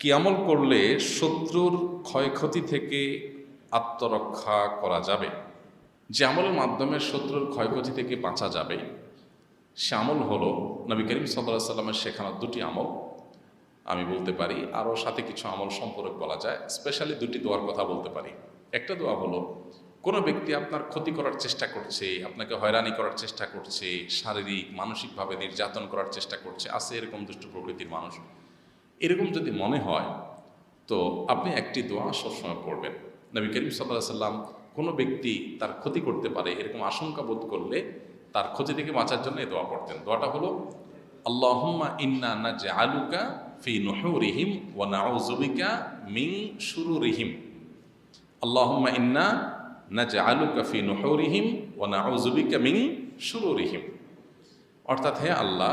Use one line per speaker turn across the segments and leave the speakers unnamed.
কি আমল করলে শত্রুর ক্ষয়ক্ষতি থেকে আত্মরক্ষা করা যাবে? যে আমলের মাধ্যমে শত্রুর ক্ষয়ক্ষতি থেকে বাঁচা যাবে, সে আমল হলো নবী করিম সাল্লাহ সাল্লামের শেখানো দুটি আমল। আমি বলতে পারি, আরও সাথে কিছু আমল সম্পর্ক বলা যায় স্পেশালি দুটি দোয়ার কথা বলতে পারি। একটা দোয়া হলো, কোনো ব্যক্তি আপনার ক্ষতি করার চেষ্টা করছে, আপনাকে হয়রানি করার চেষ্টা করছে, শারীরিক, মানসিকভাবে নির্যাতন করার চেষ্টা করছে, আছে এরকম দুষ্ট প্রকৃতির মানুষ এরকম যদি মনে হয়, তো আপনি একটি দোয়া সবসময় পড়বেন। নবী করিম সাল্লাহ সাল্লাম কোনো ব্যক্তি তার ক্ষতি করতে পারে, এরকম আশঙ্কা বোধ করলে তার ক্ষতি থেকে বাঁচার জন্য এই দোয়া পড়তেন। দোয়াটা হলো, আল্লাহুম্মা ইন্না না আলুকা ফি নুহুরিহিম ওয়া নাউযুবিকা মিন শুরুরিহিম। আল্লাহুম্মা ইন্না না আলুকা ফি নুহুরিহিম ওয়া নাউযুবিকা মিন শুরুরিহিম। অর্থাৎ হে আল্লাহ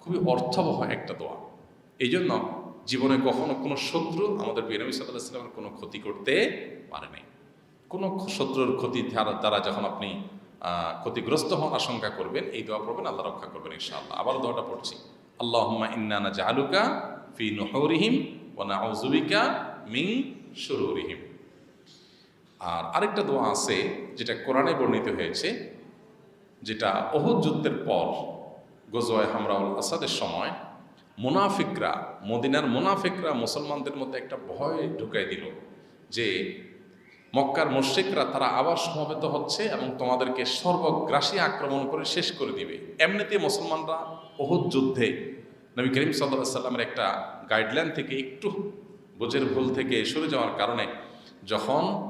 খুবই অর্থবহ একটা দোয়া। এই জন্য জীবনে কখনো কোনো শত্রু আমাদের বিনবী সাল্লাহ সাল্লামের কোনো ক্ষতি করতে পারে নাই। কোনো শত্রুর ক্ষতি দ্বারা যখন আপনি ক্ষতিগ্রস্ত হন, আশঙ্কা করবেন, এই দোয়া পড়বেন, আল্লাহ রক্ষা করবেন ইনশাআল্লাহ। আবার দোয়াটা পড়ছি। আল্লাহুম্মা ইন্নানা জাহালুকা ফি নুহুরিহিম ওয়া নাউযুবিকা মিন শুরুরিহিম। আর আরেকটা দোয়া আছে, যেটা কোরআনে বর্ণিত হয়েছে, যেটা অহুদ যুদ্ধের পর গজওয়ায় হামরাউল আসাদের সময় মুনাফিকরা, মদিনার মুনাফিকরা মুসলমানদের মধ্যে একটা ভয় ঢুকাই দিল যে মক্কার মুশ্রিকরা তারা আবার সমবেত হচ্ছে এবং তোমাদেরকে সর্বগ্রাসী আক্রমণ করে শেষ করে দিবে। এমনিতে মুসলমানরা অহুদ যুদ্ধে নবী করিম সাল্লাহ সাল্লামের একটা গাইডলাইন থেকে একটু বোঝের ভুল থেকে সরে যাওয়ার কারণে যখন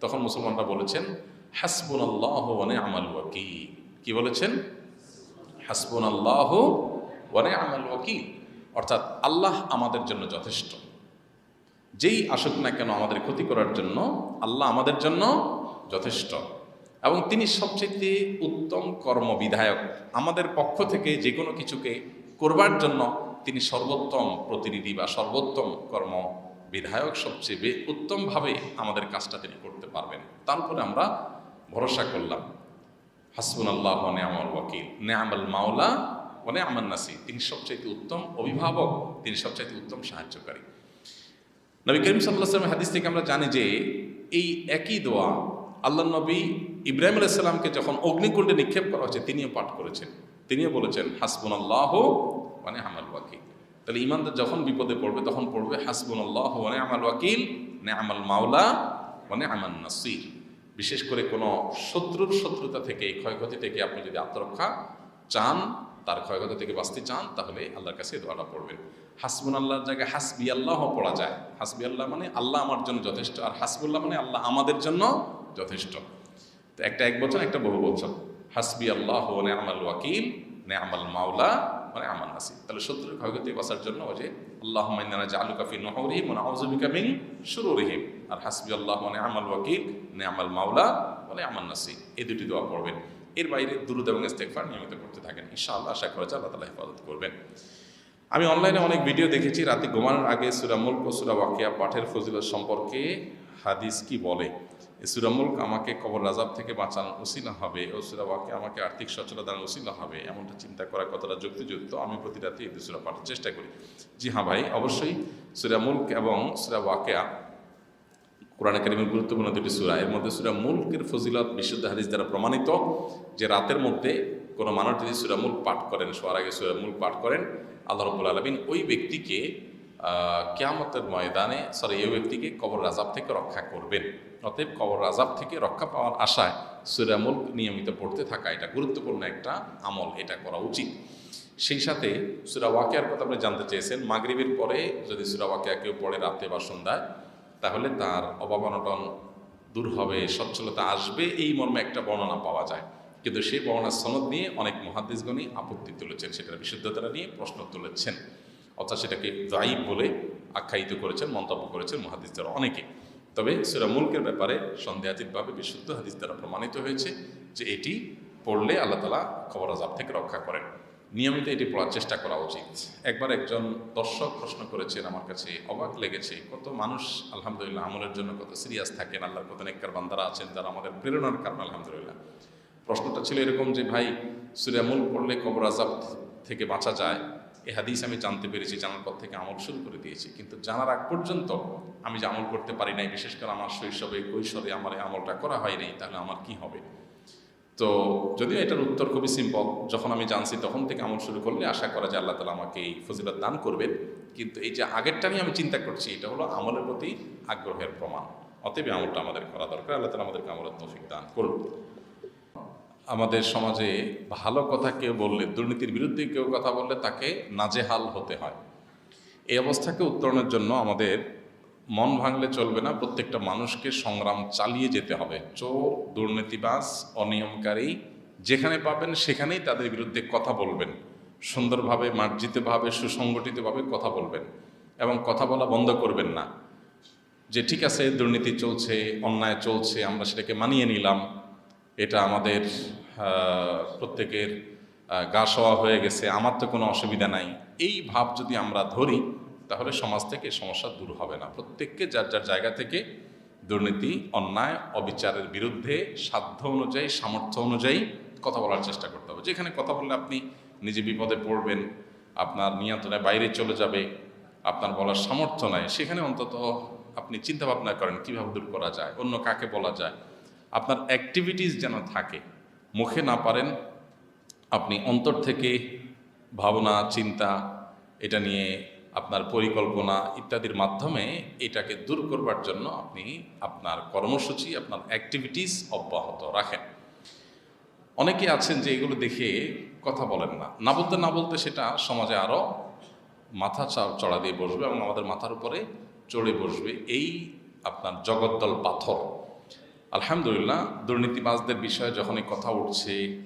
তখন মুসলমানরা বলেছেন হাসবুন আল্লাহ ওয়ানে আমাল ওয়াকিল। কি বলেছেন? হাসবুন আল্লাহ ওয়ানে আমাল ওয়াকিল। অর্থাৎ আল্লাহ আমাদের জন্য যথেষ্ট। যেই আসুক না কেন আমাদের ক্ষতি করার জন্য আল্লাহ আমাদের জন্য যথেষ্ট। এবং তিনি সবচেয়ে উত্তম কর্মবিধায়ক। আমাদের পক্ষ থেকে যে কোনো কিছুকে করবার জন্য তিনি সর্বোত্তম প্রতিনিধি বা সর্বোত্তম কর্ম বিধায়ক সবচেয়ে উত্তমভাবে আমাদের কাজটা তিনি করতে পারবেন। তারপরে আমরা ভরসা করলাম। হাসবুন আল্লাহ নেয়ামল ওয়াকিল। নেয়ামল মাওলা ও নেয়ামল নাসি তিনি সবচাইতে উত্তম অভিভাবক, তিনি সবচাইতে উত্তম সাহায্যকারী। নবী করিম সাল্লাহামের হাদিস থেকে আমরা জানি যে, এই একই দোয়া আল্লাহ নবী ইব্রাহিম আলাইসাল্লামকে যখন অগ্নিকুণ্ডে নিক্ষেপ করা হয়েছে, তিনিও পাঠ করেছেন। তিনিও বলেছেন হাসবুন আল্লাহ মানে আমাল ওয়াকিল। তাহলে ইমানদার যখন বিপদে পড়বে, তখন পড়বে হাসবুন আল্লাহ মানে আমাল ওয়াকিল নে আমাল মাওলা মানে আমান নাসির। বিশেষ করে কোনো শত্রুর শত্রুতা থেকে ক্ষয়ক্ষতি থেকে আপনি যদি আত্মরক্ষা চান, তার ক্ষয়ক্ষতি থেকে বাঁচতে চান, তাহলে আল্লাহর কাছে দোয়াটা পড়বেন। হাসবুন আল্লাহর জায়গায় হাসবি আল্লাহ পড়া যায়। হাসবি আল্লাহ মানে আল্লাহ আমার জন্য যথেষ্ট, আর হাসবুল্লাহ মানে আল্লাহ আমাদের জন্য যথেষ্ট। তো একটা এক বছর একটা বহু বছর হাসবি আল্লাহ নে আমাল ওয়াকিল নে আমাল মাওলা মানে আমার নাসি তাহলে শত্রুর ক্ষয়ক্ষতি বাঁচার জন্য ওই যে আল্লাহ মাইনানা জালু কাফি নহরিহিম মানে আউজবিকা মিন শুরুরিহিম। আর হাসবি আল্লাহ মানে আমাল ওয়াকিল নে আমাল মাওলা মানে আমার নাসি এই দুটি দোয়া পড়বেন। এর বাইরে দুরুদ এবং ইস্তেকফার নিয়মিত করতে থাকেন। ইনশাআল্লাহ, আশা করা যায় আল্লাহ তালা হেফাজত করবেন। আমি অনলাইনে অনেক ভিডিও দেখেছি, রাতে ঘুমানোর আগে সুরা মুল্ক সুরা ওয়াকিয়া পাঠের ফজিলত সম্পর্কে হাদিস কি বলে? এই সুরা মুল্ক আমাকে কবর রাজাব থেকে বাঁচানোর উসিলা হবে, ও সুরা ওয়াকিয়া আমাকে আর্থিক সচ্ছলতার উসিলা হবে, এমনটা চিন্তা করা কতটা যুক্তিযুক্ত, আমি প্রতি রাতে এই সুরা পাঠের চেষ্টা করি। জি হ্যাঁ ভাই, অবশ্যই সুরা মুল্ক এবং সুরা ওয়াকিয়া কোরআন কারিমের গুরুত্বপূর্ণ দুটি সুরা, এর মধ্যে সুরা মুল্কের ফজিলত বিশুদ্ধ হাদিস দ্বারা প্রমাণিত, যে রাতের মধ্যে কোনো মানুষ যদি সুরা মুল্ক পাঠ করেন, শোয়ার আগে সুরা মুল্ক পাঠ করেন, আল্লাহ রবুল আলমিন ওই ব্যক্তিকে কিয়ামতের ময়দানে সরি এই ব্যক্তিকে কবর রাজাব থেকে রক্ষা করবেন। অতএব কবর আজাব থেকে রক্ষা পাওয়ার আশায় সুরামুল নিয়মিত পড়তে থাকা এটা গুরুত্বপূর্ণ একটা আমল, এটা করা উচিত। সেই সাথে সুরা ওয়াকিয়ার কথা আপনি জানতে চেয়েছেন, মাগরিবের পরে যদি সুরা ওয়াকিয়া কেউ পড়ে রাতে বা সন্ধ্যায়, তাহলে তার অভাব অনটন দূর হবে, সচ্ছলতা আসবে, এই মর্মে একটা বর্ণনা পাওয়া যায়। কিন্তু সেই বর্ণনার সনদ নিয়ে অনেক মহাদিসগণই আপত্তি তুলেছেন, সেটার বিশুদ্ধতা নিয়ে প্রশ্ন তুলেছেন। অর্থাৎ সেটাকে দায়ী বলে আখ্যায়িত করেছেন, মন্তব্য করেছেন মহাদিস অনেকে। তবে সুরা মুলকের ব্যাপারে সন্দেহাতীতভাবে বিশুদ্ধ হাদিস দ্বারা প্রমাণিত হয়েছে যে এটি পড়লে আল্লাহ তালা খবর আজাব থেকে রক্ষা করেন। নিয়মিত এটি পড়ার চেষ্টা করা উচিত। একবার একজন দর্শক প্রশ্ন করেছেন, আমার কাছে অবাক লেগেছে, কত মানুষ আলহামদুলিল্লাহ আমলের জন্য কত সিরিয়াস থাকেন, আল্লাহর কত নেককার বান্দারা আছেন, যারা আমাদের প্রেরণার কারণ, আলহামদুলিল্লাহ। প্রশ্নটা ছিল এরকম যে, ভাই সুরামুল পড়লে কবর আজাব থেকে বাঁচা যায়? এ হাদিস আমি জানতে পেরেছি জানার পর থেকে আমল শুরু করে দিয়েছি। কিন্তু জানার আগ পর্যন্ত আমি যে আমল করতে পারি নাই, বিশেষ করে আমার শৈশবে, কৈশোরে আমার এই আমলটা করা হয় নাই, তাহলে আমার কি হবে? তো যদিও এটার উত্তর খুবই সিম্পল যখন আমি জানছি তখন থেকে আমল শুরু করলে আশা করা যায় আল্লাহ তালা আমাকে এই ফজিলত দান করবেন। কিন্তু এই যে আগেরটা নিয়ে আমি চিন্তা করছি, এটা হলো আমলের প্রতি আগ্রহের প্রমাণ। অতএব আমলটা আমাদের করা দরকার, আল্লাহ তালা আমাদেরকে আমলের তৌফিক দান করুন। আমাদের সমাজে ভালো কথা কেউ বললে, দুর্নীতির বিরুদ্ধে কেউ কথা বললে তাকে নাজেহাল হতে হয়। এই অবস্থাকে উত্তরণের জন্য আমাদের মন ভাঙলে চলবে না, প্রত্যেকটা মানুষকে সংগ্রাম চালিয়ে যেতে হবে। চোর দুর্নীতিবাস অনিয়মকারী যেখানে পাবেন সেখানেই তাদের বিরুদ্ধে কথা বলবেন। সুন্দরভাবে, মার্জিতভাবে, সুসংগঠিতভাবে কথা বলবেন এবং কথা বলা বন্ধ করবেন না। যে ঠিক আছে, দুর্নীতি চলছে, অন্যায় চলছে, আমরা সেটাকে মানিয়ে নিলাম এটা আমাদের প্রত্যেকের গা সওয়া হয়ে গেছে। আমার তো কোনো অসুবিধা নাই। এই ভাব যদি আমরা ধরি, তাহলে সমাজ থেকে সমস্যা দূর হবে না। প্রত্যেককে যার যার জায়গা থেকে দুর্নীতি, অন্যায়, অবিচারের বিরুদ্ধে সাধ্য অনুযায়ী, সামর্থ্য অনুযায়ী কথা বলার চেষ্টা করতে হবে। যেখানে কথা বললে আপনি নিজে বিপদে পড়বেন, আপনার নিয়ন্ত্রণে বাইরে চলে যাবে, আপনার বলার সামর্থ্য নাই, সেখানে অন্তত আপনি চিন্তা ভাবনা করেন কীভাবে দূর করা যায়, অন্য কাকে বলা যায়। আপনার অ্যাক্টিভিটিস যেন থাকে। মুখে না পারেন, আপনি অন্তর থেকে ভাবনা, চিন্তা, এটা নিয়ে আপনার পরিকল্পনা ইত্যাদির মাধ্যমে এটাকে দূর করবার জন্য আপনি আপনার কর্মসূচি, আপনার অ্যাক্টিভিটিস অব্যাহত রাখেন। অনেকে আছেন যে এগুলো দেখে কথা বলেন না। না বলতে না বলতে সেটা সমাজে আরও মাথা চড়া দিয়ে বসবে এবং আমাদের মাথার উপরে চড়ে বসবে। এই আপনার জগদ্দল পাথর। আলহামদুলিল্লাহ, দুর্নীতিবাজদের বিষয়ে যখনই কথা উঠছে,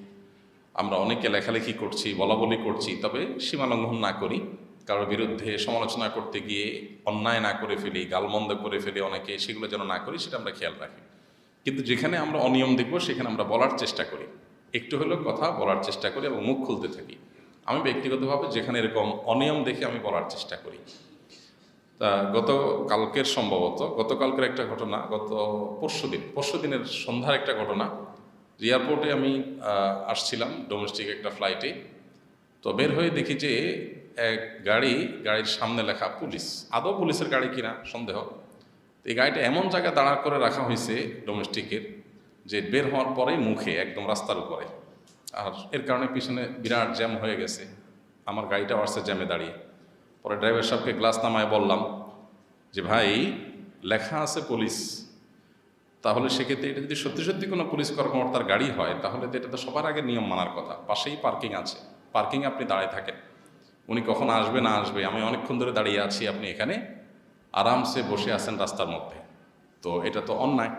আমরা অনেকে লেখালেখি করছি বলা বলি করছি, তবে সীমালঙ্ঘন না করি। কারোর বিরুদ্ধে সমালোচনা করতে গিয়ে, অন্যায় না করে ফেলি, গালমন্দ করে ফেলি অনেকে, সেগুলো যেন না করি, সেটা আমরা খেয়াল রাখি। কিন্তু যেখানে আমরা অনিয়ম দেখব, সেখানে আমরা বলার চেষ্টা করি। একটু হলেও কথা বলার চেষ্টা করি এবং মুখ খুলতে থাকি। আমি ব্যক্তিগতভাবে যেখানে এরকম অনিয়ম দেখে আমি বলার চেষ্টা করি। তা গত কালকের সম্ভবত, গতকালকের একটা ঘটনা, গত পরশু দিন, পরশু দিনের সন্ধ্যার একটা ঘটনা। এয়ারপোর্টে আমি আসছিলাম, ডোমেস্টিক একটা ফ্লাইটে। তো বের হয়ে দেখি যে এক গাড়ি, গাড়ির সামনে লেখা পুলিশ। আদৌ পুলিশের গাড়ি কিনা, সন্দেহ। এই গাড়িটা এমন জায়গায় দাঁড়া করে রাখা হয়েছে ডোমেস্টিকের যে বের হওয়ার পরেই মুখে, একদম রাস্তার উপরে। আর এর কারণে পিছনে বিরাট জ্যাম হয়ে গেছে। আমার গাড়িটা আসছে জ্যামে দাঁড়িয়ে। পরে ড্রাইভার সাহেবকে গ্লাস নামায় বললাম যে, ভাই, লেখা আছে পুলিশ তাহলে সেক্ষেত্রে এটা যদি সত্যি সত্যি কোনো পুলিশ কর্মকর্তার গাড়ি হয়, তাহলে তো এটা তো সবার আগে নিয়ম মানার কথা। পাশেই পার্কিং আছে। পার্কিংয়ে আপনি দাঁড়িয়ে থাকেন। উনি কখন আসবে, না আসবে, আমি অনেকক্ষণ ধরে দাঁড়িয়ে আছি, আপনি এখানে আরামসে বসে আছেন রাস্তার মধ্যে। তো এটা তো অন্যায়।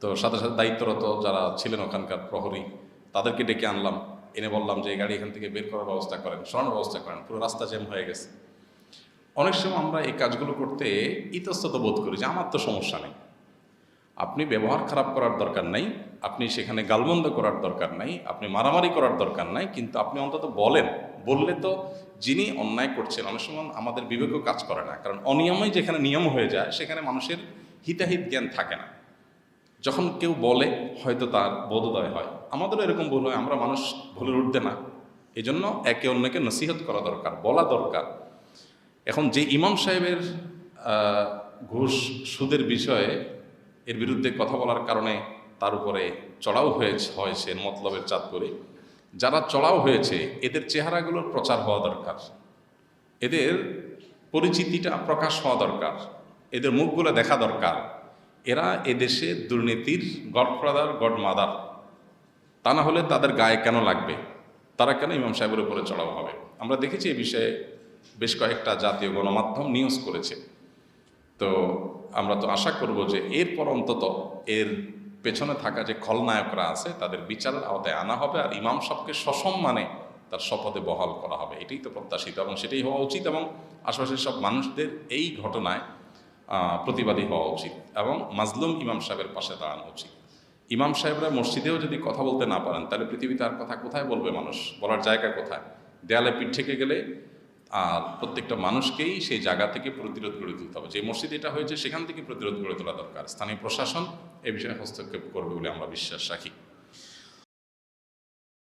তো সাথে সাথে দায়িত্বরত যারা ছিলেন ওখানকার প্রহরী, তাদেরকে ডেকে আনলাম। এনে বললাম যে এই গাড়ি এখান থেকে বের করার ব্যবস্থা করেন, সরানোর ব্যবস্থা করেন, পুরো রাস্তা জ্যাম হয়ে গেছে। অনেক সময় আমরা এই কাজগুলো করতে ইতস্তত বোধ করি যে আমার তো সমস্যা নেই। আপনি ব্যবহার খারাপ করার দরকার নাই, আপনি সেখানে গালমন্দ করার দরকার নাই, আপনি মারামারি করার দরকার নাই, কিন্তু আপনি অন্তত বলেন, বললে তো যিনি অন্যায় করছেন, অনেক সময় আমাদের বিবেকও কাজ করে না, কারণ অনিয়মই যেখানে নিয়ম হয়ে যায়, সেখানে মানুষের হিতাহিত জ্ঞান থাকে না। যখন কেউ বলে, হয়তো তার বোধোদয় হয়। আমাদেরও এরকম ভুল হয়, আমরা মানুষ ভুলের উঠতে না। এই জন্য একে অন্যকে নসিহত করা দরকার, বলা দরকার। এখন যে ইমাম সাহেবের ঘুষ সুদের বিষয়ে এর বিরুদ্ধে কথা বলার কারণে তার উপরে চড়াও হয়েছে হয়েছে মতলবের চাঁদ করে যারা চড়াও হয়েছে, এদের চেহারাগুলোর প্রচার হওয়া দরকার। এদের পরিচিতিটা প্রকাশ হওয়া দরকার। এদের মুখগুলো দেখা দরকার। এরা এদেশে দুর্নীতির গডফাদার, গডমাদার। তা না হলে তাদের গায়ে কেন লাগবে? তারা কেন ইমাম সাহেবের উপরে চড়াও হবে? আমরা দেখেছি এই বিষয়ে বেশ কয়েকটা জাতীয় গণমাধ্যম নিউজ করেছে। তো আমরা তো আশা করব যে এরপর অন্তত এর পেছনে থাকা যে খলনায়করা আছে, তাদের বিচারের আওতায় আনা হবে আর ইমাম সাহকে সসম্মানে তার শপথে বহাল করা হবে। এটাই তো প্রত্যাশিত এবং সেটাই হওয়া উচিত এবং আশেপাশের সব মানুষদের এই ঘটনায় প্রতিবাদী হওয়া উচিত এবং মাজলুম ইমাম সাহেবের পাশে দাঁড়ানো উচিত। ইমাম সাহেবরা মসজিদেও যদি কথা বলতে না পারেন, তাহলে পৃথিবীতে আর কথা কোথায় বলবে মানুষ? বলার জায়গা কোথায়? দেয়ালে পিঠ থেকে গেলে আর প্রত্যেকটা মানুষকেই সেই জায়গা থেকে প্রতিরোধ গড়ে তুলতে হবে। যে মসজিদ এটা হয়েছে, সেখান থেকে প্রতিরোধ গড়ে তোলা দরকার। স্থানীয় প্রশাসন এ বিষয়ে হস্তক্ষেপ করবে বলে আমরা বিশ্বাস রাখি।